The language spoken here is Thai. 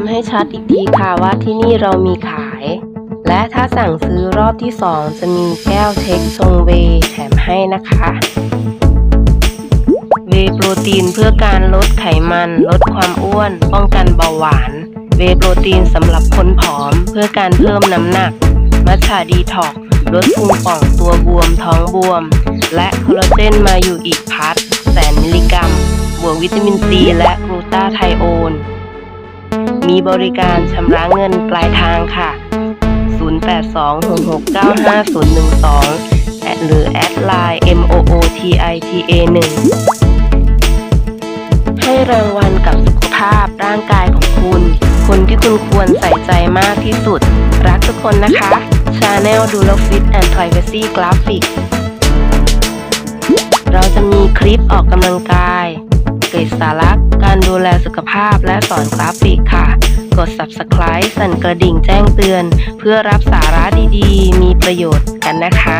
ำให้ชัดอีกทีค่ะว่าที่นี่เรามีขาย และถ้าสั่งซื้อรอบที่ 2 จะมีแก้วเทคชงเวแถมให้นะคะ เวโปรตีนเพื่อการลดไขมัน ลดความอ้วน ป้องกันเบาหวาน เวโปรตีนสำหรับคนผอม เพื่อการเพิ่มน้ำหนัก มัทฉาดีท็อกลดพุงป่องตัวบวมท้องบวม และคอลลาเจนมาอยู่อีกพัทแสนมิลลิกรัมบวกวิตามินซีและกลูตาไทโอน มีบริการชำระเงินปลายทางค่ะ 0826695012แอดหรือแอดไลน์ MOOTITA 1 ให้รางวัลกับสุขภาพร่างกายของคุณ คนที่คุณควรใส่ใจมากที่สุด รักทุกคนนะคะ Channel d u l o Fit and Privacy Graphic เราจะมีคลิปออกกำลังกาย เกร็ดสาระ ดูแลสุขภาพและสอนกราฟิกค่ะ กด subscribe สั่นกระดิ่งแจ้งเตือน เพื่อรับสาระดีๆ มีประโยชน์กันนะคะ